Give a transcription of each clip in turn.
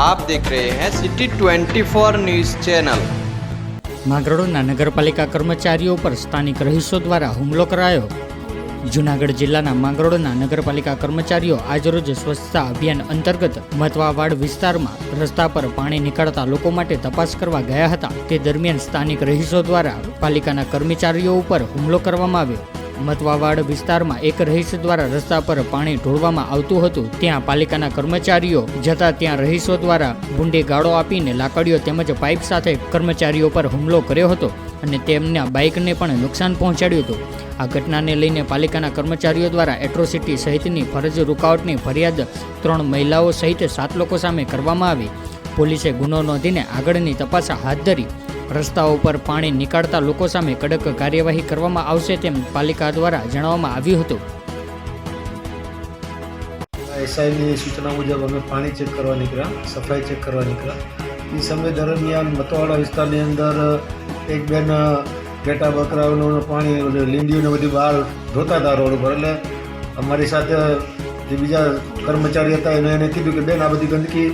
आप देख रहे हैं सिटी 24 न्यूज चैनल માંગરોળના નગરપાલિકા કર્મચારીઓ પર સ્થાનિક રહીશો દ્વારા હુમલો કરાયો જૂનાગઢ જિલ્લાના માંગરોળના નગરપાલિકા કર્મચારીઓ આજરોજ સ્વચ્છતા અભિયાન અંતર્ગત મતવાવાડ વિસ્તારમાં રસ્તા પર પાણી નીકળતા લોકો માટે તપાસ કરવા ગયા હતા તે દરમિયાન સ્થાનિક રહીશો દ્વારા પાલિકાના કર્મચારીઓ ઉપર હુમલો કરવામાં આવ્યો મતવાવાડ વિસ્તારમાં એક રહીશ દ્વારા રસ્તા પર પાણી ઢોળવામાં આવતું હતું. ત્યાં પાલિકાના કર્મચારીઓ જતા ત્યાં રહીશો દ્વારા ભૂંડી ગાળો આપીને લાકડીઓ તેમજ પાઇપ સાથે કર્મચારીઓ પર હુમલો કર્યો હતો અને તેમના બાઇકને પણ નુકસાન પહોંચાડ્યું હતું. આ ઘટનાને લઈને પાલિકાના કર્મચારીઓ દ્વારા એટ્રોસિટી સહિતની ફરજ રૂકાવટની ફરિયાદ ત્રણ મહિલાઓ સહિત સાત લોકો સામે કરવામાં આવી. પોલીસે ગુનો નોંધીને આગળની તપાસ હાથ ધરી રસ્તાઓ પર પાણી નીકાળતા લોકો સામે કડક કાર્યવાહી કરવામાં આવશે તેમ પાલિકા દ્વારા જણાવવામાં આવ્યું હતું. એસઆઈની સૂચના મુજબ અમે પાણી ચેક કરવા નીકળ્યા, સફાઈ ચેક કરવા નીકળ્યા. એ સમય દરમિયાન મતવાડા વિસ્તારની અંદર એક બેન ઘેટા બકરાઓનું પાણી લીંડીઓને બધી બહાર ધોતા હતા રોડ ઉપર. એટલે અમારી સાથે જે બીજા કર્મચારી હતા, એને એને કીધું કે, બેન, આ બધી ગંદકી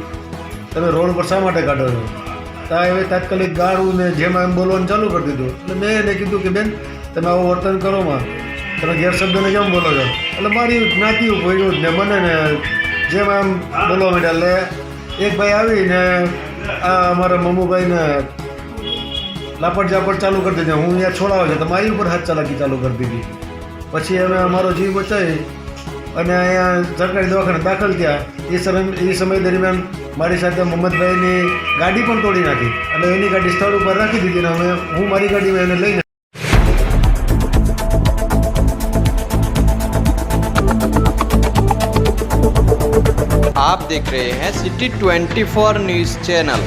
તમે રોડ ઉપર શા માટે કાઢો છો? ત્યાં હવે તાત્કાલિક ગાળું ને જેમાં એમ બોલવાનું ચાલુ કરી દીધું. એટલે મેં એને કીધું કે બેન, તમે આવું વર્તન કરો માં. તમે ગેરશબ્દને કેમ બોલો છો? એટલે મારી જ્ઞાતિ ભોજ્યું જ ને મને ને જેમ એમ બોલવા માંડ્યા. એટલે એક ભાઈ આવીને આ અમારા મમ્મુભાઈને લાપડ ઝાપડ ચાલુ કરી દીધી. હું અહીંયા છોડાવે છે. તો મારી ઉપર હાથ ચાલાકી ચાલુ કરી દીધી. પછી અમે અમારો જીવ બચાવી અને અહીંયા સરકારી દવાખાને દાખલ થયા એ સમય એ સમય દરમિયાન મારી સાથે મોહમ્મદભાઈની ગાડી પણ તોડી નાખી એટલે એની ગાડી સ્થળ ઉપર રાખી દીધી ને અમે હું મારી ગાડીમાં એને લઈને आप देख रहे हैं सिटी 24 न्यूज चैनल